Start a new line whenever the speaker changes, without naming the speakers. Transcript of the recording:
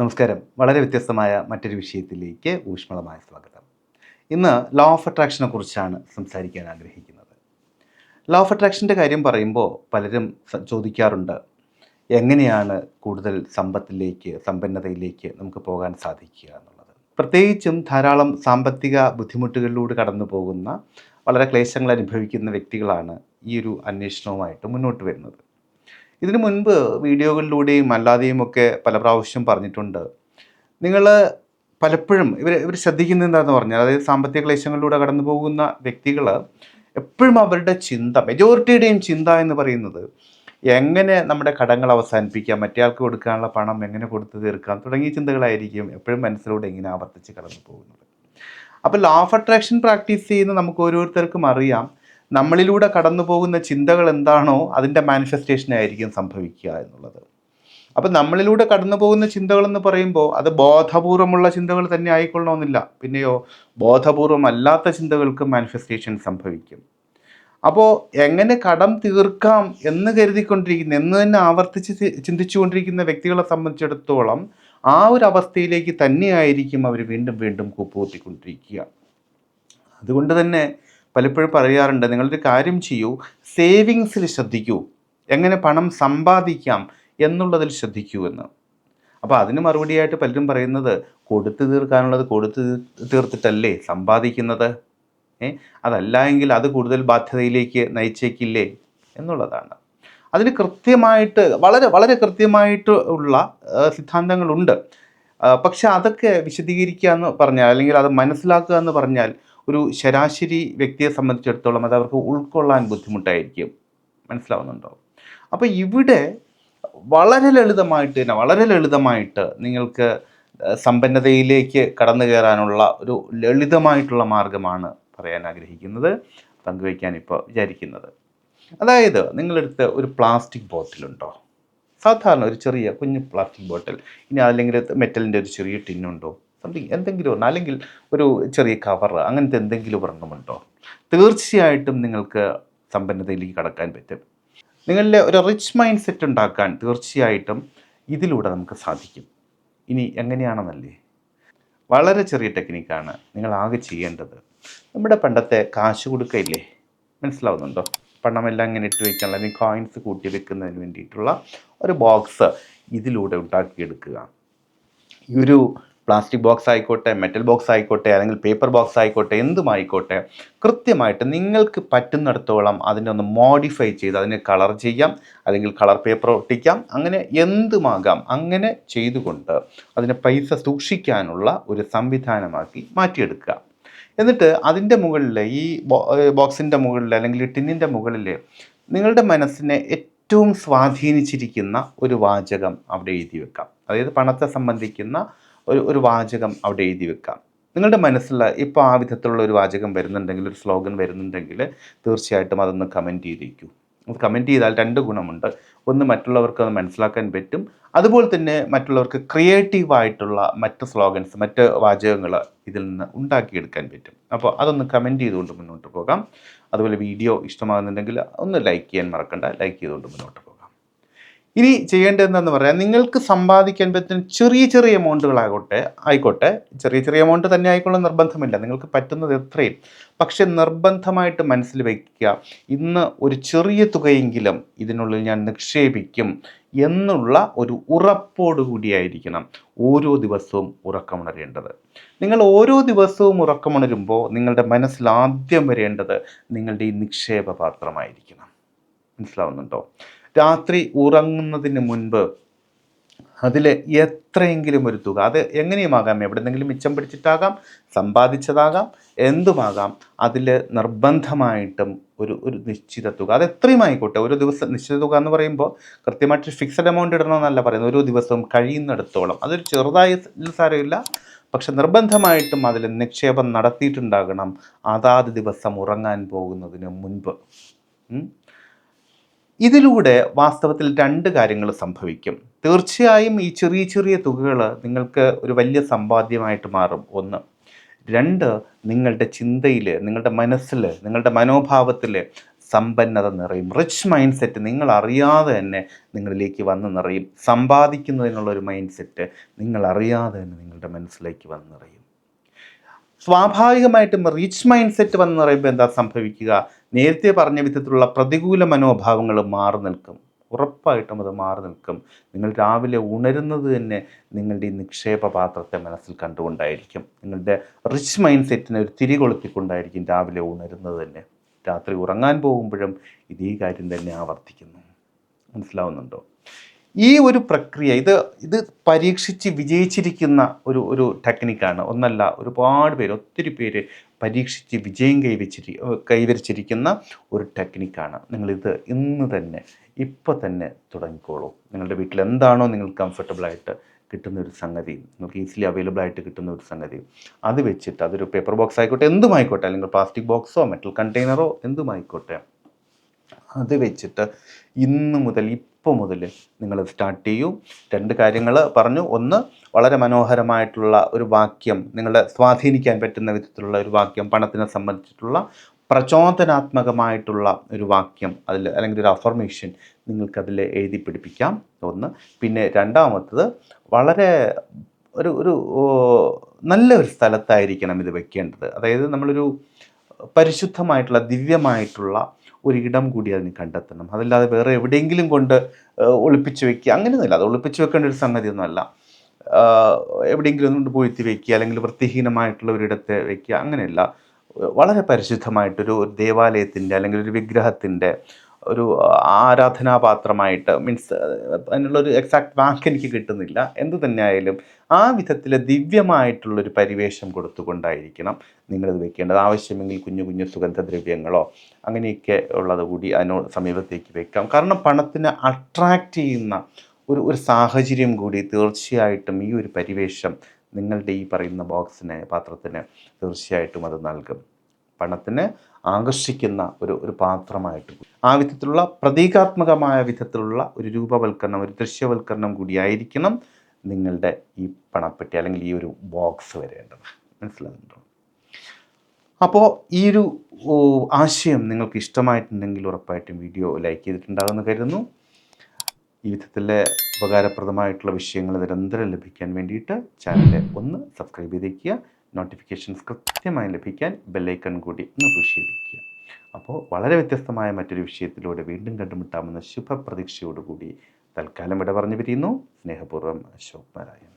നമസ്കാരം. വളരെ വ്യത്യസ്തമായ മറ്റൊരു വിഷയത്തിലേക്ക് ഊഷ്മളമായ സ്വാഗതം. ഇന്ന് ലോ ഓഫ് അട്രാക്ഷനെ കുറിച്ചാണ് സംസാരിക്കാൻ ആഗ്രഹിക്കുന്നത്. ലോ ഓഫ് അട്രാക്ഷന്റെ കാര്യം പറയുമ്പോൾ പലരും ചോദിക്കാറുണ്ട്. എങ്ങനെയാണ് കൂടുതൽ സമ്പത്തിലേക്ക് സമ്പന്നതയിലേക്ക് നമുക്ക് പോകാൻ സാധിക്കുക എന്നുള്ളത്? പ്രത്യേകിച്ചും ധാരാളം സാമ്പത്തിക ബുദ്ധിമുട്ടുകളിലൂടെ കടന്നു പോകുന്ന വളരെ ക്ലേശങ്ങൾ അനുഭവിക്കുന്ന വ്യക്തികളാണ് ഈ ഒരു അന്വേഷണവുമായിട്ട് മുന്നോട്ട് വരുന്നത്. ഇതിനു മുൻപ് വീഡിയോകളിലൂടെയും അല്ലാതെയും ഒക്കെ പല പ്രാവശ്യം പറഞ്ഞിട്ടുണ്ട്. നിങ്ങൾ പലപ്പോഴും ഇവർ ഇവർ ശ്രദ്ധിക്കുന്നത് എന്താണെന്ന് പറഞ്ഞാൽ അതായത് സാമ്പത്തിക ക്ലേശങ്ങളിലൂടെ കടന്നു പോകുന്ന വ്യക്തികൾ എപ്പോഴും അവരുടെ ചിന്ത മെജോറിറ്റിയുടെയും ചിന്ത എന്ന് പറയുന്നത് എങ്ങനെ നമ്മുടെ കടങ്ങൾ അവസാനിപ്പിക്കാം മറ്റേയാൾക്ക് കൊടുക്കാനുള്ള പണം എങ്ങനെ കൊടുത്തു തീർക്കാം തുടങ്ങിയ ചിന്തകളായിരിക്കും എപ്പോഴും മനസ്സിലൂടെ ഇങ്ങനെ ആവർത്തിച്ച് കടന്നു പോകുന്നത്. അപ്പോൾ ലോ ഓഫ് അട്രാക്ഷൻ പ്രാക്ടീസ് ചെയ്യുന്ന നമുക്ക് ഓരോരുത്തർക്കും അറിയാം. നമ്മളിലൂടെ കടന്നു പോകുന്ന ചിന്തകൾ എന്താണോ അതിന്റെ മാനിഫെസ്റ്റേഷൻ ആയിരിക്കും സംഭവിക്കുക എന്നുള്ളത്. അപ്പം നമ്മളിലൂടെ കടന്നു പോകുന്ന ചിന്തകൾ എന്ന് പറയുമ്പോൾ അത് ബോധപൂർവമുള്ള ചിന്തകൾ തന്നെ ആയിക്കൊള്ളണമെന്നില്ല. പിന്നെയോ ബോധപൂർവമല്ലാത്ത ചിന്തകൾക്ക് മാനിഫെസ്റ്റേഷൻ സംഭവിക്കും. അപ്പോൾ എങ്ങനെ കടം തീർക്കാം എന്ന് കരുതിക്കൊണ്ടിരിക്കുന്ന എന്ന് തന്നെ ആവർത്തിച്ച് ചിന്തിച്ചുകൊണ്ടിരിക്കുന്ന വ്യക്തികളെ സംബന്ധിച്ചിടത്തോളം ആ ഒരു അവസ്ഥയിലേക്ക് തന്നെയായിരിക്കും അവർ വീണ്ടും വീണ്ടും കൂപ്പുകൂട്ടിക്കൊണ്ടിരിക്കുക. അതുകൊണ്ട് തന്നെ പലപ്പോഴും പറയാറുണ്ട് നിങ്ങളൊരു കാര്യം ചെയ്യൂ സേവിങ്സിൽ ശ്രദ്ധിക്കൂ എങ്ങനെ പണം സമ്പാദിക്കാം എന്നുള്ളതിൽ ശ്രദ്ധിക്കൂ എന്ന്. അപ്പോൾ അതിന് മറുപടിയായിട്ട് പലരും പറയുന്നത് കൊടുത്തു തീർക്കാനുള്ളത് കൊടുത്തു തീർത്തിട്ടല്ലേ സമ്പാദിക്കുന്നത്? ഏ അതല്ല എങ്കിൽ അത് കൂടുതൽ ബാധ്യതയിലേക്ക് നയിച്ചേക്കില്ലേ എന്നുള്ളതാണ്. അതിന് കൃത്യമായിട്ട് വളരെ വളരെ കൃത്യമായിട്ട് ഉള്ള സിദ്ധാന്തങ്ങളുണ്ട്. പക്ഷെ അതൊക്കെ വിശദീകരിക്കുക എന്ന് പറഞ്ഞാൽ അല്ലെങ്കിൽ അത് മനസ്സിലാക്കുക എന്ന് പറഞ്ഞാൽ ഒരു ശരാശരി വ്യക്തിയെ സംബന്ധിച്ചിടത്തോളം അത് അവർക്ക് ഉൾക്കൊള്ളാൻ ബുദ്ധിമുട്ടായിരിക്കും. മനസ്സിലാവുന്നുണ്ടോ? അപ്പോൾ ഇവിടെ വളരെ ലളിതമായിട്ട് തന്നെ വളരെ ലളിതമായിട്ട് നിങ്ങൾക്ക് സമ്പന്നതയിലേക്ക് കടന്നു കയറാനുള്ള ഒരു ലളിതമായിട്ടുള്ള മാർഗമാണ് പറയാൻ ആഗ്രഹിക്കുന്നത് പങ്കുവയ്ക്കാൻ ഇപ്പോൾ വിചാരിക്കുന്നത്. അതായത് നിങ്ങളെടുത്ത് ഒരു പ്ലാസ്റ്റിക് ബോട്ടിലുണ്ടോ? സാധാരണ ഒരു ചെറിയ കുഞ്ഞു പ്ലാസ്റ്റിക് ബോട്ടിൽ ഇനി അല്ലെങ്കിൽ മെറ്റലിന്റെ ഒരു ചെറിയ ടിന്നുണ്ടോ? സംതിങ് എന്തെങ്കിലും അല്ലെങ്കിൽ ഒരു ചെറിയ കവർ അങ്ങനത്തെ എന്തെങ്കിലും ഒരെണ്ണമുണ്ടോ തീർച്ചയായിട്ടും നിങ്ങൾക്ക് സമ്പന്നതയിലേക്ക് കടക്കാൻ പറ്റും. നിങ്ങളിലെ ഒരു റിച്ച് മൈൻഡ് സെറ്റ് ഉണ്ടാക്കാൻ തീർച്ചയായിട്ടും ഇതിലൂടെ നമുക്ക് സാധിക്കും. ഇനി എങ്ങനെയാണെന്നല്ലേ? വളരെ ചെറിയ ടെക്നിക്കാണ് നിങ്ങൾ ആകെ ചെയ്യേണ്ടത്. നമ്മുടെ പണ്ടത്തെ കാശ് കൊടുക്കയില്ലേ? മനസ്സിലാവുന്നുണ്ടോ? പണമെല്ലാം ഇങ്ങനെ ഇട്ട് വയ്ക്കാനുള്ള അല്ലെങ്കിൽ കോയിൻസ് കൂട്ടി വെക്കുന്നതിന് വേണ്ടിയിട്ടുള്ള ഒരു ബോക്സ് ഇതിലൂടെ ഉണ്ടാക്കിയെടുക്കുക. ഈ ഒരു പ്ലാസ്റ്റിക് ബോക്സ് ആയിക്കോട്ടെ മെറ്റൽ ബോക്സ് ആയിക്കോട്ടെ അല്ലെങ്കിൽ പേപ്പർ ബോക്സ് ആയിക്കോട്ടെ എന്തുമായിക്കോട്ടെ കൃത്യമായിട്ട് നിങ്ങൾക്ക് പറ്റുന്നിടത്തോളം അതിനെ ഒന്ന് മോഡിഫൈ ചെയ്ത് അതിനെ കളർ ചെയ്യാം അല്ലെങ്കിൽ കളർ പേപ്പർ ഒട്ടിക്കാം അങ്ങനെ എന്തുമാകാം അങ്ങനെ ചെയ്തുകൊണ്ട് അതിനെ പൈസ സൂക്ഷിക്കാനുള്ള ഒരു സംവിധാനമാക്കി മാറ്റിയെടുക്കുക. എന്നിട്ട് അതിന്റെ മുകളിൽ ഈ ബോക്സിന്റെ മുകളിൽ അല്ലെങ്കിൽ ടിന്നിന്റെ മുകളിൽ നിങ്ങളുടെ മനസ്സിനെ ഏറ്റവും സ്വാധീനിച്ചിരിക്കുന്ന ഒരു വാചകം അവിടെ എഴുതി വെക്കാം. അതായത് പണത്തെ സംബന്ധിക്കുന്ന ഒരു ഒരു വാചകം അവിടെ എഴുതി വെക്കാം. നിങ്ങളുടെ മനസ്സിലുള്ള ഇപ്പോൾ ആ വിധത്തിലുള്ള ഒരു വാചകം വരുന്നുണ്ടെങ്കിൽ ഒരു സ്ലോഗൻ വരുന്നുണ്ടെങ്കിൽ തീർച്ചയായിട്ടും അതൊന്ന് കമന്റ് ചെയ്തേക്കൂ. അത് കമന്റ് ചെയ്താൽ രണ്ട് ഗുണമുണ്ട്. ഒന്ന് മറ്റുള്ളവർക്ക് അത് മനസ്സിലാക്കാൻ പറ്റും. അതുപോലെ തന്നെ മറ്റുള്ളവർക്ക് ക്രിയേറ്റീവായിട്ടുള്ള മറ്റ് സ്ലോഗൻസ് മറ്റ് വാചകങ്ങൾ ഇതിൽ നിന്ന് ഉണ്ടാക്കിയെടുക്കാൻ പറ്റും. അപ്പോൾ അതൊന്ന് കമന്റ് ചെയ്തുകൊണ്ട് മുന്നോട്ട് പോകാം. അതുപോലെ വീഡിയോ ഇഷ്ടമാകുന്നുണ്ടെങ്കിൽ ഒന്ന് ലൈക്ക് ചെയ്യാൻ മറക്കണ്ട. ലൈക്ക് ചെയ്തുകൊണ്ട് മുന്നോട്ട് പോകാം. ഇനി ചെയ്യേണ്ടത് എന്താണെന്ന് പറയാം. നിങ്ങൾക്ക് സമ്പാദിക്കാൻ പറ്റുന്ന ചെറിയ ചെറിയ എമൗണ്ടുകളാകട്ടെ ആയിക്കോട്ടെ. ചെറിയ ചെറിയ എമൗണ്ട് തന്നെ ആയിക്കൊള്ളുന്ന നിർബന്ധമില്ല. നിങ്ങൾക്ക് പറ്റുന്നത് എത്രയും. പക്ഷെ നിർബന്ധമായിട്ട് മനസ്സിൽ വയ്ക്കുക ഇന്ന് ഒരു ചെറിയ തുകയെങ്കിലും ഇതിനുള്ളിൽ ഞാൻ നിക്ഷേപിക്കും എന്നുള്ള ഒരു ഉറപ്പോടു കൂടിയായിരിക്കണം ഓരോ ദിവസവും ഉറക്കമുണരേണ്ടത്. നിങ്ങൾ ഓരോ ദിവസവും ഉറക്കമുണരുമ്പോൾ നിങ്ങളുടെ മനസ്സിൽ ആദ്യം വരേണ്ടത് നിങ്ങളുടെ ഈ നിക്ഷേപ പാത്രമായിരിക്കണം മനസ്സിലാവുന്നുണ്ടോ? രാത്രി ഉറങ്ങുന്നതിന് മുൻപ് അതിൽ എത്രയെങ്കിലും ഒരു തുക അത് എങ്ങനെയുമാകാം? എവിടെന്നെങ്കിലും മിച്ചം പിടിച്ചിട്ടാകാം? സമ്പാദിച്ചതാകാം? എന്തുമാകാം? അതിൽ നിർബന്ധമായിട്ടും ഒരു ഒരു നിശ്ചിത തുക. അത് എത്രയും ആയിക്കോട്ടെ ഒരു ദിവസം നിശ്ചിത തുക എന്ന് പറയുമ്പോൾ കൃത്യമായിട്ട് ഫിക്സഡ് എമൗണ്ട് ഇടണമെന്നല്ല പറയുന്നത്. ഓരോ ദിവസവും കഴിയുന്നിടത്തോളം. അതൊരു ചെറുതായ സാരമില്ല. പക്ഷെ നിർബന്ധമായിട്ടും അതിൽ നിക്ഷേപം നടത്തിയിട്ടുണ്ടാകണം. അതാത് ദിവസം ഉറങ്ങാൻ പോകുന്നതിന് മുൻപ്. ഇതിലൂടെ വാസ്തവത്തിൽ രണ്ട് കാര്യങ്ങൾ സംഭവിക്കും. തീർച്ചയായും ഈ ചെറിയ ചെറിയ തുകകൾ നിങ്ങൾക്ക് ഒരു വലിയ സമ്പാദ്യമായിട്ട് മാറും. ഒന്ന് രണ്ട് നിങ്ങളുടെ ചിന്തയിൽ നിങ്ങളുടെ മനസ്സിൽ നിങ്ങളുടെ മനോഭാവത്തിൽ സമ്പന്നത നിറയും. റിച്ച് മൈൻഡ് സെറ്റ് നിങ്ങൾ അറിയാതെ തന്നെ നിങ്ങളിലേക്ക് വന്ന് നിറയും. സമ്പാദിക്കുന്നതിനുള്ള ഒരു മൈൻഡ് സെറ്റ് നിങ്ങൾ അറിയാതെ തന്നെ നിങ്ങളുടെ മനസ്സിലേക്ക് വന്ന് നിറയും. സ്വാഭാവികമായിട്ടും റിച്ച് മൈൻഡ് സെറ്റ് വന്ന് നിറയുമ്പോൾ എന്താ സംഭവിക്കുക? നേരത്തെ പറഞ്ഞ വിധത്തിലുള്ള പ്രതികൂല മനോഭാവങ്ങൾ മാറി നിൽക്കും. ഉറപ്പായിട്ടും അത് മാറി നിൽക്കും. നിങ്ങൾ രാവിലെ ഉണരുന്നത് തന്നെ നിങ്ങളുടെ ഈ നിക്ഷേപ പാത്രത്തെ മനസ്സിൽ കണ്ടുകൊണ്ടായിരിക്കും. നിങ്ങളുടെ റിച്ച് മൈൻഡ് സെറ്റിനെ ഒരു തിരി കൊളുത്തിക്കൊണ്ടായിരിക്കും രാവിലെ ഉണരുന്നത് തന്നെ. രാത്രി ഉറങ്ങാൻ പോകുമ്പോഴും ഇതേ കാര്യം തന്നെ ആവർത്തിക്കുന്നു. മനസ്സിലാവുന്നുണ്ടോ? ഈ ഒരു പ്രക്രിയ ഇത് ഇത് പരീക്ഷിച്ച് വിജയിച്ചിരിക്കുന്ന ഒരു ഒരു ടെക്നിക്കാണ്. ഒന്നല്ല ഒരുപാട് പേര് ഒത്തിരി പേര് പരീക്ഷിച്ച് വിജയം കൈവച്ചിരി കൈവരിച്ചിരിക്കുന്ന ഒരു ടെക്നിക്കാണ്. നിങ്ങളിത് ഇന്ന് തന്നെ ഇപ്പോൾ തന്നെ തുടങ്ങിക്കോളൂ. നിങ്ങളുടെ വീട്ടിൽ എന്താണോ നിങ്ങൾ കംഫർട്ടബിളായിട്ട് കിട്ടുന്ന ഒരു സംഗതി നിങ്ങൾക്ക് ഈസിലി അവൈലബിൾ ആയിട്ട് കിട്ടുന്ന ഒരു സംഗതി അത് വെച്ചിട്ട് അതൊരു പേപ്പർ ബോക്സ് ആയിക്കോട്ടെ എന്തുമായിക്കോട്ടെ അല്ലെങ്കിൽ പ്ലാസ്റ്റിക് ബോക്സോ മെറ്റൽ കണ്ടെയ്നറോ എന്തുമായിക്കോട്ടെ അത് വെച്ചിട്ട് ഇന്ന് മുതൽ ഇപ്പോൾ മുതൽ നിങ്ങൾ സ്റ്റാർട്ട് ചെയ്യൂ. രണ്ട് കാര്യങ്ങൾ പറഞ്ഞു. ഒന്ന് വളരെ മനോഹരമായിട്ടുള്ള ഒരു വാക്യം നിങ്ങളെ സ്വാധീനിക്കാൻ പറ്റുന്ന വിധത്തിലുള്ള ഒരു വാക്യം പണത്തിനെ സംബന്ധിച്ചിട്ടുള്ള പ്രചോദനാത്മകമായിട്ടുള്ള ഒരു വാക്യം അതിൽ അല്ലെങ്കിൽ ഒരു അഫർമേഷൻ നിങ്ങൾക്കതിൽ എഴുതി പിടിപ്പിക്കാം. ഒന്ന്. പിന്നെ രണ്ടാമത്തത് വളരെ ഒരു ഒരു നല്ല ഒരു സ്ഥലത്തായിരിക്കണം ഇത് വെക്കേണ്ടത്. അതായത് നമ്മളൊരു പരിശുദ്ധമായിട്ടുള്ള ദിവ്യമായിട്ടുള്ള ഒരു ഇടം കൂടി അതിന് കണ്ടെത്തണം. അതല്ലാതെ വേറെ എവിടെയെങ്കിലും കൊണ്ട് ഒളിപ്പിച്ചു വെക്കുക. അങ്ങനെയൊന്നുമില്ല. അത് ഒളിപ്പിച്ചു വെക്കേണ്ട ഒരു സംഗതിയൊന്നുമല്ല. എവിടെയെങ്കിലും കൊണ്ട് പോയിത്തി വെക്കുക. അല്ലെങ്കിൽ വൃത്തിഹീനമായിട്ടുള്ള ഒരിടത്ത് വെക്കുക. അങ്ങനെയല്ല. വളരെ പരിശുദ്ധമായിട്ടൊരു ദേവാലയത്തിന്റെ അല്ലെങ്കിൽ ഒരു വിഗ്രഹത്തിന്റെ ഒരു ആരാധനാപാത്രമായിട്ട് മീൻസ് അതിനുള്ളൊരു എക്സാക്ട് വാക്ക് എനിക്ക് കിട്ടുന്നില്ല. എന്തു തന്നെയായാലും ആ വിധത്തിൽ ദിവ്യമായിട്ടുള്ളൊരു പരിവേഷം കൊടുത്തുകൊണ്ടായിരിക്കണം നിങ്ങളിത് വെക്കേണ്ടത്. ആവശ്യമെങ്കിൽ കുഞ്ഞു കുഞ്ഞു സുഗന്ധദ്രവ്യങ്ങളോ അങ്ങനെയൊക്കെ ഉള്ളത് കൂടി അതിനോട് സമീപത്തേക്ക് വെക്കാം. കാരണം പണത്തിനെ അട്രാക്റ്റ് ചെയ്യുന്ന ഒരു ഒരു സാഹചര്യം കൂടി തീർച്ചയായിട്ടും ഈ ഒരു പരിവേഷം നിങ്ങളുടെ ഈ പറയുന്ന ബോക്സിന് പാത്രത്തിന് തീർച്ചയായിട്ടും അത് നൽകും. പണത്തിന് ആകർഷിക്കുന്ന ഒരു ഒരു പാത്രമായിട്ട്. ആ വിധത്തിലുള്ള പ്രതീകാത്മകമായ വിധത്തിലുള്ള ഒരു രൂപവൽക്കരണം ഒരു ദൃശ്യവൽക്കരണം കൂടിയായിരിക്കണം നിങ്ങളുടെ ഈ പണപ്പെട്ടി അല്ലെങ്കിൽ ഈ ഒരു ബോക്സ് വരേണ്ടത്. മനസ്സിലാകുന്നുണ്ടോ അപ്പോൾ ഈ ഒരു ആശയം നിങ്ങൾക്ക് ഇഷ്ടമായിട്ടുണ്ടെങ്കിൽ ഉറപ്പായിട്ടും വീഡിയോ ലൈക്ക് ചെയ്തിട്ടുണ്ടാകുമെന്ന് കരുതുന്നു. ഈ വിധത്തിലെ ഉപകാരപ്രദമായിട്ടുള്ള വിഷയങ്ങൾ നിരന്തരം ലഭിക്കാൻ വേണ്ടിയിട്ട് ചാനൽ ഒന്ന് സബ്സ്ക്രൈബ് ചെയ്തേക്കുക. നോട്ടിഫിക്കേഷൻസ് കൃത്യമായി ലഭിക്കാൻ ബെല്ലൈക്കൺ കൂടി ഒന്ന് പുഷ് ചെയ്തിരിക്കുക. അപ്പോൾ വളരെ വ്യത്യസ്തമായ മറ്റൊരു വിഷയത്തിലൂടെ വീണ്ടും കണ്ടുമുട്ടാമെന്ന ശുഭപ്രതീക്ഷയോടുകൂടി തൽക്കാലം ഇവിടെ പറഞ്ഞു പിരിയുന്നു സ്നേഹപൂർവം അശോക് നാരായൺ